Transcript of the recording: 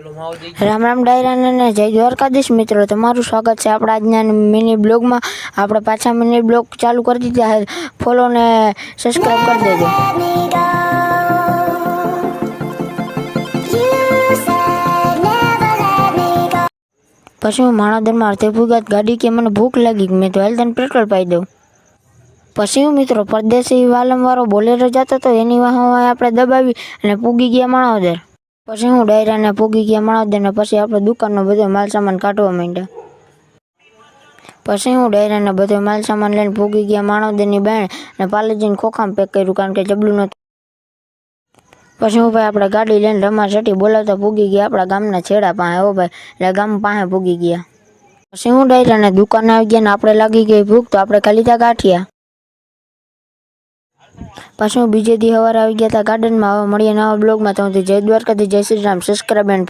રામ રામ ડાયરાન અને જય દ્વારકાધીશ મિત્રો, તમારું સ્વાગત છે આપણા આજના મિની બ્લોગમાં આપણે પાછા મિની બ્લોગ ચાલુ કરી દીધા ફોલો ને સબસ્ક્રાઈબ કરી દેજો. પછી હું માણાદરમાં અડધે ભૂગાત ગાડી કે મને ભૂખ લાગી મેં તો હેલ્થ પેટ્રોલ પાઈ દઉં. પછી હું મિત્રો પરદેશી વાલમવાળો બોલેરો જતો હતો એની વાહ આપણે દબાવી અને પૂગી ગયા માણાવદર. પછી હું ડાયરાને પૂગી ગયા માણાવદરને પછી આપણે દુકાનનો બધો માલ સામાન કાઢવા માંડ્યા. પછી હું ડાયરાને બધો માલ સામાન લઈને પૂગી ગયા માણાવદરની બેન અને પાલેજીને ખોખામાં પેક કર્યું કારણ કે જબલું નહોતું. પછી હું ભાઈ આપણે ગાડી લઈને રમા ચટી બોલાવતા પૂગી ગયા આપણા ગામના છેડા પાસે. હો ભાઈ, એટલે ગામ પાસે પૂગી ગયા. પછી હું ડાયરાને દુકાને આવી ગયા ને આપણે લાગી ગઈ ભૂખ, તો આપણે ખાલી ત્યાં ગાંઠિયા. પછી બીજે દી હવાર આવી ગયા હતા ગાર્ડનમાં. હવે મળીએ નવા બ્લોગમાં. તો જય દ્વારકાથી જય શ્રી રામ. Subscribe and